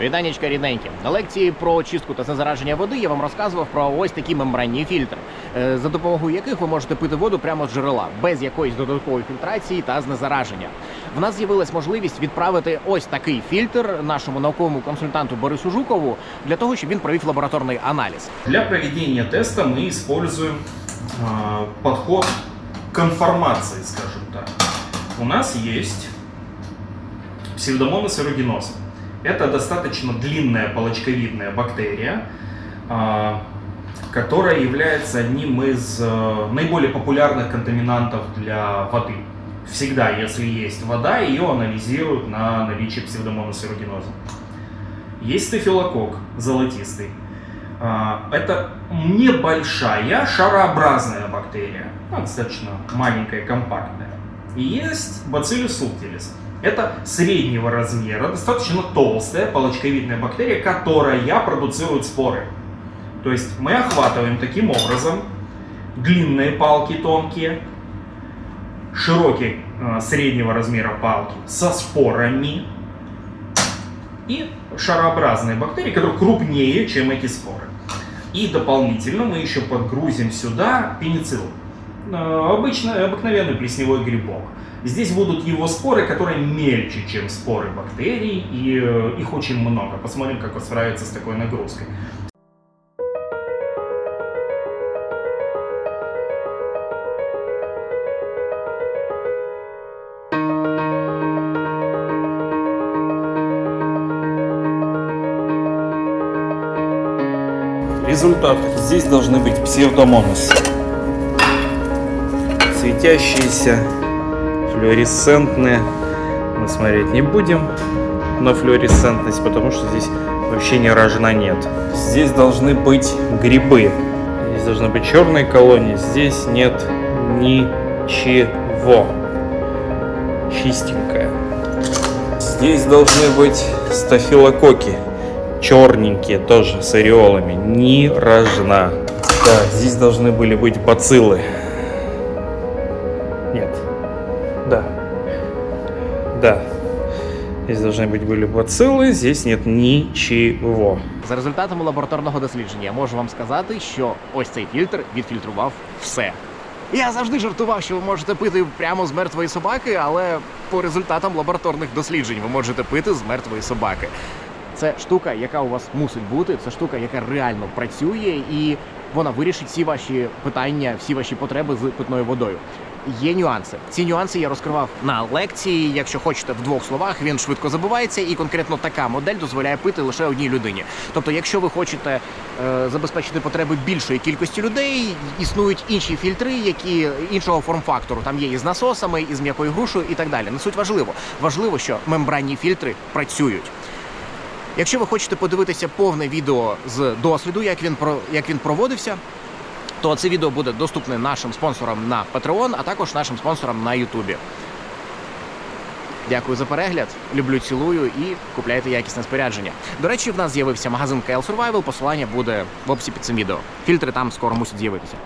Вітанечка рідненькі. На лекції про очистку та знезараження води я вам розказував про ось такі мембранні фільтри, е, за допомогою яких ви можете пити воду прямо з джерела, без якоїсь додаткової фільтрації та знезараження. В нас з'явилась можливість відправити ось такий фільтр нашому науковому консультанту Борису Жукову для того, щоб він провів лабораторний аналіз. Для проведения теста мы используем а, подход конформации, скажем так. У нас есть псевдомонас aeruginosa. Это достаточно длинная палочковидная бактерия, а, которая является одним из э, наиболее популярных контаминантов для воды. Всегда, если есть вода, ее анализируют на наличие aeruginosa. Есть стафилококк золотистый. А, Это небольшая шарообразная бактерия, ну, достаточно маленькая, компактная. И есть Bacillus subtilis. Это среднего размера, достаточно толстая палочковидная бактерия, которая продуцирует споры. То есть мы охватываем таким образом длинные палки тонкие, широкие э, среднего размера палки со спорами и шарообразные бактерии, которые крупнее, чем эти споры. И дополнительно мы еще подгрузим сюда пеницилл. Э, Обычно, обыкновенный плесневой грибок. Здесь будут его споры, которые мельче, чем споры бактерий, и э, их очень много. Посмотрим, как он справится с такой нагрузкой. Результат. Здесь должны быть псевдомонасы. Светящиеся, флуоресцентные. Мы смотреть не будем на флуоресцентность, потому что здесь вообще ни рожна нет. Здесь должны быть грибы. Здесь должны быть черные колонии. Здесь нет ничего. Чистенькое. Здесь должны быть стафилококки. Черненькие тоже с ореолами. Ни рожна. Так, здесь должны были быть бациллы. Здесь должны быть были бациллы, здесь нет ничего. За результатами лабораторного дослідження я можу вам сказати, що ось цей фільтр відфільтрував все. Я завжди жартував, що ви можете пити прямо з мертвої собаки, але по результатам лабораторних досліджень ви можете пити з мертвої собаки. Це штука, яка у вас мусить бути, це штука, яка реально працює, і вона вирішить всі ваші питання, всі ваші потреби з питною водою. Є нюанси. Ці нюанси я розкривав на лекції. Якщо хочете в двох словах, він швидко забувається, і конкретно така модель дозволяє пити лише одній людині. Тобто, якщо ви хочете е, забезпечити потреби більшої кількості людей, існують інші фільтри, які іншого форм-фактору. Там є і з насосами, і з м'якою грушею, і так далі. Не суть важливо. Важливо, що мембранні фільтри працюють. Якщо ви хочете подивитися повне відео з досвіду, як він як він проводився, то це відео буде доступне нашим спонсорам на Patreon, а також нашим спонсорам на YouTube. Дякую за перегляд. Люблю, цілую і купляйте якісне спорядження. До речі, в нас з'явився магазин KL Survival, Посилання буде в описі під цим відео. Фільтри там скоро мусять з'явитися.